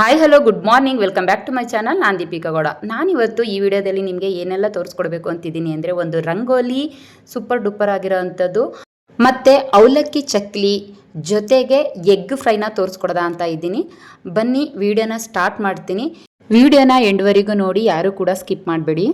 Hi hello good morning welcome back to my channel ನಾನು ದೀಪಿಕಾ ಗೌಡ. ನಾನಿವತ್ತು ಈ ವಿಡಿಯೋದಲ್ಲಿ ನಿಮಗೆ ಏನೆಲ್ಲ ತೋರಿಸ್ಕೊಡ್ಬೇಕು ಅಂತಿದ್ದೀನಿ ಅಂದರೆ ಒಂದು ರಂಗೋಲಿ ಸೂಪರ್ ಡೂಪರ್ ಆಗಿರೋವಂಥದ್ದು ಮತ್ತು ಅವಲಕ್ಕಿ ಚಕ್ಲಿ ಜೊತೆಗೆ ಎಗ್ ಫ್ರೈನ ತೋರಿಸ್ಕೊಡ್ದ ಅಂತ ಇದ್ದೀನಿ. ಬನ್ನಿ, ವಿಡಿಯೋನ ಸ್ಟಾರ್ಟ್ ಮಾಡ್ತೀನಿ. ವಿಡಿಯೋನ ಎಂಡ್ವರೆಗೂ ನೋಡಿ, ಯಾರೂ ಕೂಡ ಸ್ಕಿಪ್ ಮಾಡಬೇಡಿ.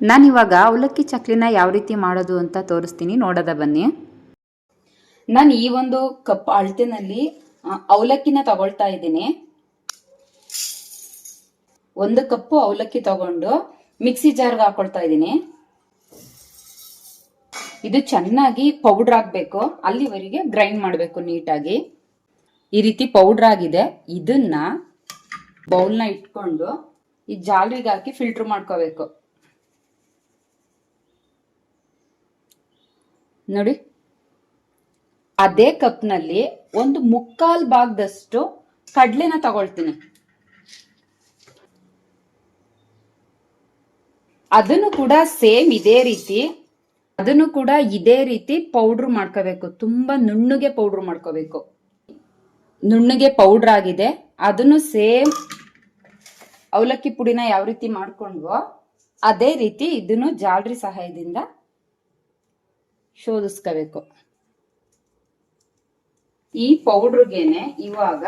ನಾನಿವಾಗ ಅವಲಕ್ಕಿ ಚಕ್ಲಿನ ಯಾವ ರೀತಿ ಮಾಡೋದು ಅಂತ ತೋರಿಸ್ತೀನಿ. ನೋಡೋದ ಬನ್ನಿ. ನಾನು ಈ ಒಂದು ಕಪ್ ಅಳತೆನಲ್ಲಿ ಅವಲಕ್ಕಿನ ತಗೊಳ್ತಾ ಇದ್ದೀನಿ. ಒಂದು ಕಪ್ಪು ಅವಲಕ್ಕಿ ತಗೊಂಡು ಮಿಕ್ಸಿ ಜಾರ್ಗೆ ಹಾಕೊಳ್ತಾ ಇದ್ದೀನಿ. ಇದು ಚೆನ್ನಾಗಿ ಪೌಡ್ರ್ ಆಗಬೇಕು. ಅಲ್ಲಿವರೆಗೆ ಗ್ರೈಂಡ್ ಮಾಡಬೇಕು ನೀಟಾಗಿ. ಈ ರೀತಿ ಪೌಡ್ರ್ ಆಗಿದೆ. ಇದನ್ನ ಬೌಲ್ನ ಇಟ್ಕೊಂಡು ಈ ಜಾಲ್ರಿಗೆ ಹಾಕಿ ಫಿಲ್ಟರ್ ಮಾಡ್ಕೋಬೇಕು. ನೋಡಿ. ಅದೇ ಕಪ್ನಲ್ಲಿ ಒಂದು ಮುಕ್ಕಾಲ್ ಭಾಗದಷ್ಟು ಕಡ್ಲೆನ ತಗೊಳ್ತೀನಿ. ಅದನ್ನು ಕೂಡ ಸೇಮ್ ಇದೇ ರೀತಿ, ಅದನ್ನು ಕೂಡ ಇದೇ ರೀತಿ ಪೌಡ್ರ್ ಮಾಡ್ಕೋಬೇಕು. ತುಂಬಾ ನುಣ್ಣಗೆ ಪೌಡ್ರ್ ಮಾಡ್ಕೋಬೇಕು. ನುಣ್ಣಗೆ ಪೌಡ್ರ್ ಆಗಿದೆ. ಅದನ್ನು ಸೇಮ್ ಅವಲಕ್ಕಿ ಪುಡಿನ ಯಾವ ರೀತಿ ಮಾಡ್ಕೊಂಡ್ವೋ, ಅದೇ ರೀತಿ ಇದನ್ನು ಜಾಲ್ರಿ ಸಹಾಯದಿಂದ ಶೋಧಿಸ್ಕೋಬೇಕು. ಈ ಪೌಡ್ರಿಗೆನೆ ಇವಾಗ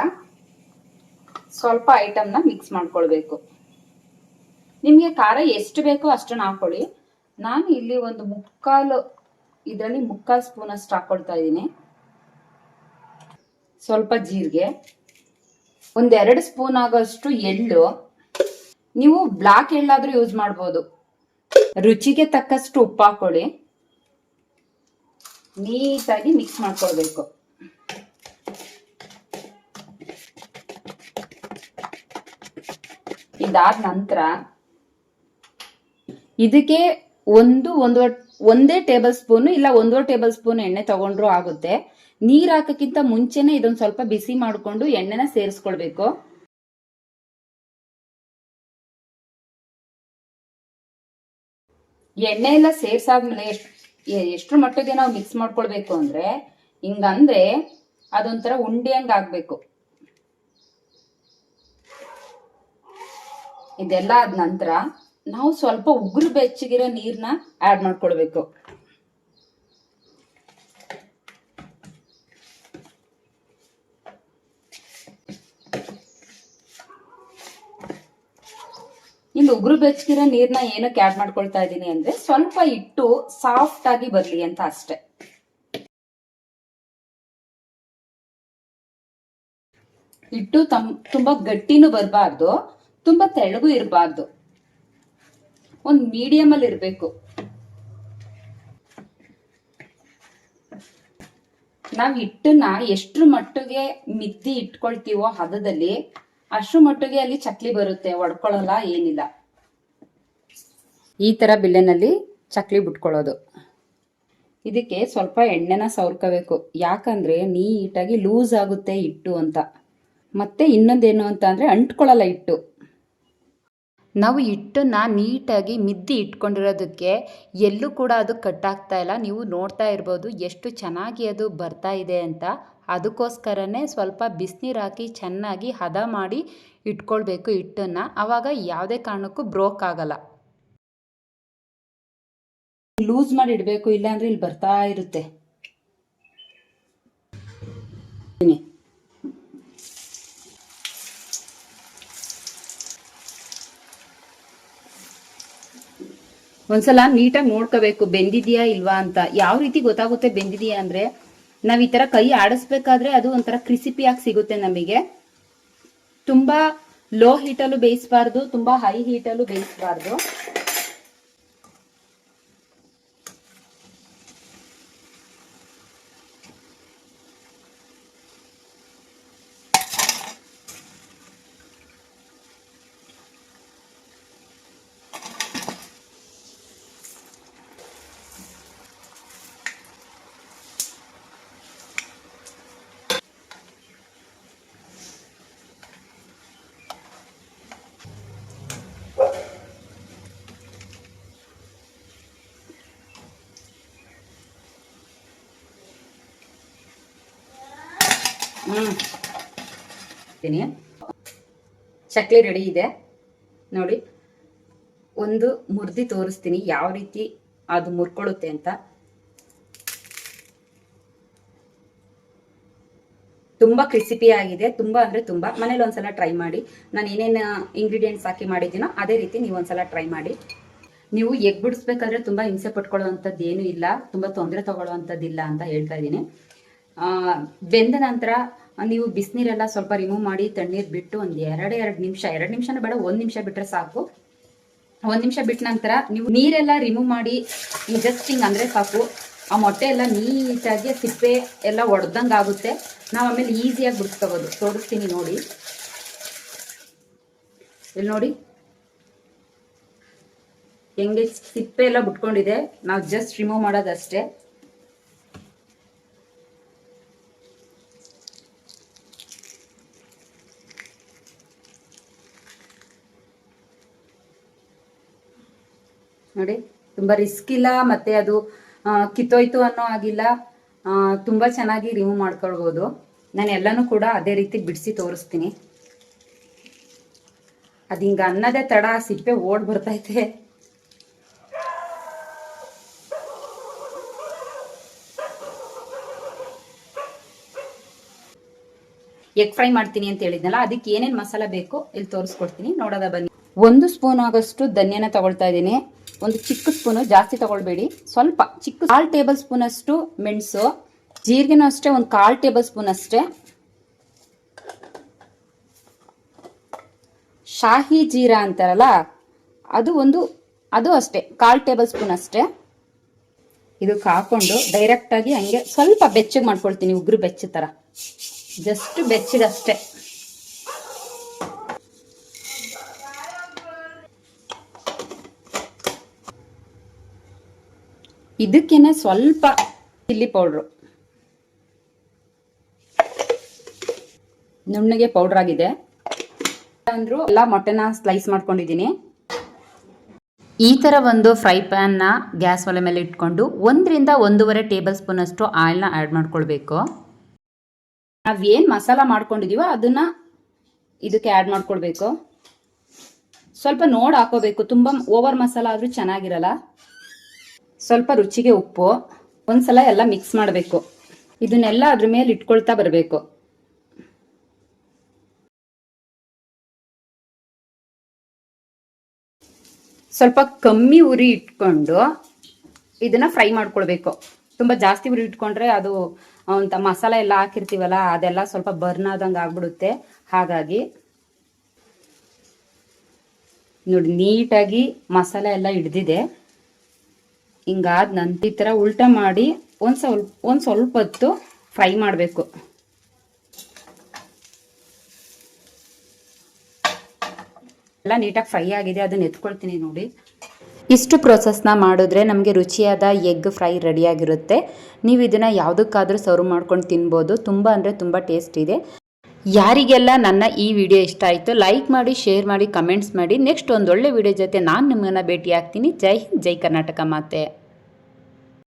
ಸ್ವಲ್ಪ ಐಟಮ್ನ ಮಿಕ್ಸ್ ಮಾಡ್ಕೊಳ್ಬೇಕು. ನಿಮಗೆ ಖಾರ ಎಷ್ಟು ಬೇಕೋ ಅಷ್ಟನ್ನು ಹಾಕೊಳ್ಳಿ. ನಾನು ಇಲ್ಲಿ ಒಂದು ಮುಕ್ಕಾಲು, ಇದರಲ್ಲಿ ಮುಕ್ಕಾಲು ಸ್ಪೂನ್ ಅಷ್ಟು ಹಾಕೊಳ್ತಾ ಇದ್ದೀನಿ. ಸ್ವಲ್ಪ ಜೀರಿಗೆ, ಒಂದೆರಡು ಸ್ಪೂನ್ ಆಗೋಷ್ಟು ಎಳ್ಳು. ನೀವು ಬ್ಲಾಕ್ ಎಳ್ಳಾದ್ರೂ ಯೂಸ್ ಮಾಡ್ಬೋದು. ರುಚಿಗೆ ತಕ್ಕಷ್ಟು ಉಪ್ಪು ಹಾಕೊಳ್ಳಿ. ನೀಟಾಗಿ ಮಿಕ್ಸ್ ಮಾಡ್ಕೊಳ್ಬೇಕು. ಇದಾದ ನಂತರ ಇದಕ್ಕೆ ಒಂದು ಒಂದು ಒಂದೇ ಟೇಬಲ್ ಸ್ಪೂನ್ ಇಲ್ಲ, ಒಂದೂವರೆ ಟೇಬಲ್ ಸ್ಪೂನ್ ಎಣ್ಣೆ ತಗೊಂಡ್ರು ಆಗುತ್ತೆ. ನೀರ್ ಹಾಕಕ್ಕಿಂತ ಮುಂಚೆನೆ ಇದೊಂದು ಸ್ವಲ್ಪ ಬಿಸಿ ಮಾಡಿಕೊಂಡು ಎಣ್ಣೆನ ಸೇರಿಸ್ಕೊಳ್ಬೇಕು. ಎಣ್ಣೆ ಎಲ್ಲ ಸೇರ್ಸಾದ್ಮೇಲೆ ಎಷ್ಟ್ರ ಮಟ್ಟಿಗೆ ನಾವು ಮಿಕ್ಸ್ ಮಾಡ್ಕೊಳ್ಬೇಕು ಅಂದ್ರೆ, ಹಿಂಗಂದ್ರೆ ಅದೊಂಥರ ಉಂಡೆ ಹಂಗ ಆಗ್ಬೇಕು. ಇದೆಲ್ಲ ಆದ ನಂತರ ನಾವು ಸ್ವಲ್ಪ ಉಗುರು ಬೆಚ್ಚಗಿರೋ ನೀರನ್ನ ಆಡ್ ಮಾಡ್ಕೊಳ್ಬೇಕು. ಇಲ್ಲಿ ಉಗುರು ಬೆಚ್ಚಗಿರೋ ನೀರ್ನ ಏನಕ್ಕೆ ಆಡ್ ಮಾಡ್ಕೊಳ್ತಾ ಇದ್ದೀನಿ ಅಂದ್ರೆ ಸ್ವಲ್ಪ ಇಟ್ಟು ಸಾಫ್ಟ್ ಆಗಿ ಬರ್ಲಿ ಅಂತ ಅಷ್ಟೇ. ಇಟ್ಟು ತಮ್, ತುಂಬಾ ಗಟ್ಟಿನೂ ಬರಬಾರ್ದು, ತುಂಬಾ ತೆಳಗು ಇರಬಾರ್ದು. ಒಂದ್ ಮೀಡಿಯಂ ಅಲ್ಲಿ ಇರ್ಬೇಕು. ನಾವ್ ಹಿಟ್ಟನ್ನ ಎಷ್ಟ್ರ ಮಟ್ಟಿಗೆ ಮಿದ್ದಿ ಇಟ್ಕೊಳ್ತೀವೋ ಹದದಲ್ಲಿ ಅಷ್ಟ್ರ ಮಟ್ಟಿಗೆ ಅಲ್ಲಿ ಚಕ್ಲಿ ಬರುತ್ತೆ ಒಡ್ಕೊಳ್ಳಲ್ಲ ಏನಿಲ್ಲ. ಈ ತರ ಬಿಲ್ಲೆನಲ್ಲಿ ಚಕ್ಲಿ ಬಿಟ್ಕೊಳ್ಳೋದು. ಇದಕ್ಕೆ ಸ್ವಲ್ಪ ಎಣ್ಣೆನ ಸವರ್ಕೋಬೇಕು. ಯಾಕಂದ್ರೆ ನೀಟಾಗಿ ಲೂಸ್ ಆಗುತ್ತೆ ಹಿಟ್ಟು ಅಂತ. ಮತ್ತೆ ಇನ್ನೊಂದೇನು ಅಂತ ಅಂದ್ರೆ ಅಂಟ್ಕೊಳ್ಳಲ್ಲ ಹಿಟ್ಟು. ನಾವು ಹಿಟ್ಟನ್ನು ನೀಟಾಗಿ ಮಿದ್ದಿ ಇಟ್ಕೊಂಡಿರೋದಕ್ಕೆ ಎಲ್ಲೂ ಕೂಡ ಅದು ಕಟ್ಟಾಗ್ತಾ ಇಲ್ಲ. ನೀವು ನೋಡ್ತಾ ಇರ್ಬೋದು ಎಷ್ಟು ಚೆನ್ನಾಗಿ ಅದು ಬರ್ತಾ ಇದೆ ಅಂತ. ಅದಕ್ಕೋಸ್ಕರನೇ ಸ್ವಲ್ಪ ಬಿಸಿನೀರು ಹಾಕಿ ಚೆನ್ನಾಗಿ ಹದ ಮಾಡಿ ಇಟ್ಕೊಳ್ಬೇಕು ಹಿಟ್ಟನ್ನು. ಆವಾಗ ಯಾವುದೇ ಕಾರಣಕ್ಕೂ ಬ್ರೋಕ್ ಆಗಲ್ಲ. ಲೂಸ್ ಮಾಡಿ ಇಡಬೇಕು, ಇಲ್ಲಾಂದ್ರೆ ಇಲ್ಲಿ ಬರ್ತಾ ಇರುತ್ತೆ. ಒಂದ್ಸಲ ನೀಟಾಗಿ ನೋಡ್ಕೋಬೇಕು, ಬೆಂದಿದ್ಯಾ ಇಲ್ವಾ ಅಂತ. ಯಾವ ರೀತಿ ಗೊತ್ತಾಗುತ್ತೆ ಬೆಂದಿದ್ಯಾ ಅಂದ್ರೆ, ನಾವ್ ಈ ತರ ಕೈ ಆಡಿಸ್ಬೇಕಾದ್ರೆ ಅದು ಒಂಥರ ಕ್ರಿಸಿಪಿಯಾಗಿ ಸಿಗುತ್ತೆ ನಮಗೆ. ತುಂಬಾ ಲೋ ಹೀಟಲ್ಲೂ ಬೇಯಿಸಬಾರ್ದು, ತುಂಬಾ ಹೈ ಹೀಟಲ್ಲೂ ಬೇಯಿಸಬಾರ್ದು. ಇದ್ದೀನಿ. ಚಕ್ಲಿ ರೆಡಿ ಇದೆ. ನೋಡಿ, ಒಂದು ಮುರ್ದಿ ತೋರಿಸ್ತೀನಿ ಯಾವ ರೀತಿ ಅದು ಮುರ್ಕೊಳ್ಳುತ್ತೆ ಅಂತ. ತುಂಬಾ ಕ್ರಿಸಿಪಿ ಆಗಿದೆ, ತುಂಬಾ ಅಂದ್ರೆ ತುಂಬಾ. ಮನೇಲಿ ಒಂದ್ಸಲ ಟ್ರೈ ಮಾಡಿ. ನಾನು ಏನೇನು ಇಂಗ್ರೀಡಿಯೆಂಟ್ಸ್ ಹಾಕಿ ಮಾಡಿದ್ದೀನೋ ಅದೇ ರೀತಿ ನೀವು ಒಂದ್ಸಲ ಟ್ರೈ ಮಾಡಿ. ನೀವು ಎಗ್ ಬಿಡಿಸ್ಬೇಕಾದ್ರೆ ತುಂಬಾ ಹಿಂಸೆ ಪಟ್ಕೊಳ್ಳುವಂತದ್ದು ಏನು ಇಲ್ಲ, ತುಂಬಾ ತೊಂದರೆ ತಗೊಳ್ಳುವಂಥದ್ದಿಲ್ಲ ಅಂತ ಹೇಳ್ತಾ ಇದ್ದೀನಿ. ಬೆಂದ ನಂತರ ನೀವು ಬಿಸಿನೀರೆಲ್ಲ ಸ್ವಲ್ಪ ರಿಮೂವ್ ಮಾಡಿ ತಣ್ಣೀರು ಬಿಟ್ಟು ಒಂದು ಎರಡು ಎರಡು ನಿಮಿಷ, ಎರಡು ನಿಮಿಷನೂ ಬೇಡ, ಒಂದು ನಿಮಿಷ ಬಿಟ್ಟರೆ ಸಾಕು. ಒಂದು ನಿಮಿಷ ಬಿಟ್ಟ ನಂತರ ನೀವು ನೀರೆಲ್ಲ ರಿಮೂವ್ ಮಾಡಿ ಜಸ್ಟ್ ಹಿಂಗೆ ಅಂದರೆ ಸಾಕು. ಆ ಮೊಟ್ಟೆ ಎಲ್ಲ ನೀಟಾಗಿ ಸಿಪ್ಪೆ ಎಲ್ಲ ಒಡ್ದಂಗೆ ಆಗುತ್ತೆ. ನಾವು ಆಮೇಲೆ ಈಸಿಯಾಗಿ ಬಿಡಿಸ್ಕೋಬೋದು ತೋರಿಸ್ತೀನಿ ನೋಡಿ. ಇಲ್ಲಿ ನೋಡಿ. ಹೆಂಗೆ ಸಿಪ್ಪೆ ಎಲ್ಲ ಬಿಟ್ಕೊಂಡಿದೆ. ನಾವು ಜಸ್ಟ್ ರಿಮೂವ್ ಮಾಡೋದಷ್ಟೇ. ನೋಡಿ, ತುಂಬಾ ರಿಸ್ಕ್ ಇಲ್ಲ, ಮತ್ತೆ ಅದು ಕಿತ್ತೋಯ್ತು ಅನ್ನೋ ಆಗಿಲ್ಲ ತುಂಬಾ ಚೆನ್ನಾಗಿ ರಿಮೂವ್ ಮಾಡ್ಕೊಳ್ಬೋದು. ನಾನು ಎಲ್ಲನೂ ಕೂಡ ಅದೇ ರೀತಿ ಬಿಡಿಸಿ ತೋರಿಸ್ತೀನಿ. ಅದು ಹಿಂಗ ಅನ್ನದೇ ತಡ, ಸಿಪ್ಪೆ ಓಡ್ ಬರ್ತೈತೆ. ಎಗ್ ಫ್ರೈ ಮಾಡ್ತೀನಿ ಅಂತ ಹೇಳಿದ್ನಲ್ಲ, ಅದಕ್ಕೆ ಏನೇನು ಮಸಾಲ ಬೇಕು ಇಲ್ಲಿ ತೋರಿಸ್ಕೊಡ್ತೀನಿ. ನೋಡೋದ ಬನ್ನಿ. ಒಂದು ಸ್ಪೂನ್ ಆಗೋಷ್ಟು ಧನ್ಯನ ತಗೊಳ್ತಾ ಇದ್ದೀನಿ. ಒಂದು ಚಿಕ್ಕ ಸ್ಪೂನು ಜಾಸ್ತಿ ತಗೊಳ್ಬೇಡಿ. ಸ್ವಲ್ಪ ಚಿಕ್ಕ ಕಾಲ್ ಟೇಬಲ್ ಸ್ಪೂನ್ ಅಷ್ಟು ಮೆಣಸು, ಜೀರಿಗೆನೂ ಅಷ್ಟೇ, ಒಂದು ಕಾಲ್ ಟೇಬಲ್ ಸ್ಪೂನ್ ಅಷ್ಟೇ ಶಾಹಿ ಜೀರಾ ಅಂತಾರಲ್ಲ, ಅದು ಒಂದು, ಅದು ಅಷ್ಟೇ, ಕಾಲ್ ಟೇಬಲ್ ಸ್ಪೂನ್ ಅಷ್ಟೇ ಇದು ಹಾಕೊಂಡು ಡೈರೆಕ್ಟಾಗಿ ಹಂಗೆ ಸ್ವಲ್ಪ ಬೆಚ್ಚಗೆ ಮಾಡ್ಕೊಳ್ತೀನಿ, ಉಗ್ರು ಬೆಚ್ಚ ಥರ ಜಸ್ಟ್ ಬೆಚ್ಚಗಷ್ಟೇ. ಇದಕ್ಕೇನೆ ಸ್ವಲ್ಪ ಚಿಲ್ಲಿ ಪೌಡ್ರು. ನುಣ್ಣಗೆ ಪೌಡರ್ ಆಗಿದೆ. ಅಂದ್ರೂ ಎಲ್ಲ ಮೊಟ್ಟೆನ ಸ್ಲೈಸ್ ಮಾಡ್ಕೊಂಡಿದ್ದೀನಿ. ಈ ಥರ ಒಂದು ಫ್ರೈ ಪ್ಯಾನ್ನ ಗ್ಯಾಸ್ ಒಲೆ ಮೇಲೆ ಇಟ್ಕೊಂಡು ಒಂದರಿಂದ ಒಂದೂವರೆ ಟೇಬಲ್ ಸ್ಪೂನ್ ಅಷ್ಟು ಆಯಿಲ್ನ ಆ್ಯಡ್ ಮಾಡ್ಕೊಳ್ಬೇಕು. ನಾವೇನು ಮಸಾಲ ಮಾಡ್ಕೊಂಡಿದೀವೋ ಅದನ್ನ ಇದಕ್ಕೆ ಆ್ಯಡ್ ಮಾಡ್ಕೊಳ್ಬೇಕು. ಸ್ವಲ್ಪ ನೋಡಿ ಹಾಕೋಬೇಕು. ತುಂಬ ಓವರ್ ಮಸಾಲ ಆದರೂ ಚೆನ್ನಾಗಿರಲ್ಲ. ಸ್ವಲ್ಪ ರುಚಿಗೆ ಉಪ್ಪು, ಒಂದ್ಸಲ ಎಲ್ಲ ಮಿಕ್ಸ್ ಮಾಡಬೇಕು. ಇದನ್ನೆಲ್ಲ ಅದ್ರ ಮೇಲೆ ಇಟ್ಕೊಳ್ತಾ ಬರಬೇಕು. ಸ್ವಲ್ಪ ಕಮ್ಮಿ ಉರಿ ಇಟ್ಕೊಂಡು ಇದನ್ನ ಫ್ರೈ ಮಾಡ್ಕೊಳ್ಬೇಕು. ತುಂಬಾ ಜಾಸ್ತಿ ಉರಿ ಇಟ್ಕೊಂಡ್ರೆ ಅದು ಅಂತ ಮಸಾಲೆ ಎಲ್ಲ ಹಾಕಿರ್ತೀವಲ್ಲ, ಅದೆಲ್ಲ ಸ್ವಲ್ಪ ಬರ್ನ್ ಆದಂಗೆ ಆಗ್ಬಿಡುತ್ತೆ. ಹಾಗಾಗಿ ನೋಡಿ, ನೀಟಾಗಿ ಮಸಾಲೆ ಎಲ್ಲ ಹಿಡ್ದಿದೆ. ಹಿಂಗಾದ ನಂತರ ಈ ಥರ ಉಲ್ಟ ಮಾಡಿ ಒಂದು ಸ್ವಲ್ಪ ಒಂದು ಸ್ವಲ್ಪ ಹೊತ್ತು ಫ್ರೈ ಮಾಡಬೇಕು. ಎಲ್ಲ ನೀಟಾಗಿ ಫ್ರೈ ಆಗಿದೆ, ಅದನ್ನ ಎತ್ಕೊಳ್ತೀನಿ ನೋಡಿ. ಇಷ್ಟು ಪ್ರೊಸೆಸ್ನ ಮಾಡಿದ್ರೆ ನಮಗೆ ರುಚಿಯಾದ ಎಗ್ ಫ್ರೈ ರೆಡಿಯಾಗಿರುತ್ತೆ ನೀವು ಇದನ್ನು ಯಾವುದಕ್ಕಾದರೂ ಸರ್ವ್ ಮಾಡ್ಕೊಂಡು ತಿನ್ಬೋದು. ತುಂಬ ಅಂದರೆ ತುಂಬ ಟೇಸ್ಟ್ ಇದೆ. ಯಾರಿಗೆಲ್ಲ ನನ್ನ ಈ ವಿಡಿಯೋ ಇಷ್ಟ ಆಯಿತು ಲೈಕ್ ಮಾಡಿ ಶೇರ್ ಮಾಡಿ ಕಮೆಂಟ್ಸ್ ಮಾಡಿ ನೆಕ್ಸ್ಟ್ ಒಂದೊಳ್ಳೆ ವಿಡಿಯೋ ಜೊತೆ ನಾನು ನಿಮ್ಮನ್ನು ಭೇಟಿ ಆಗ್ತೀನಿ ಜೈ ಹಿಂದ್, ಜೈ ಕರ್ನಾಟಕ ಮಾತೆ.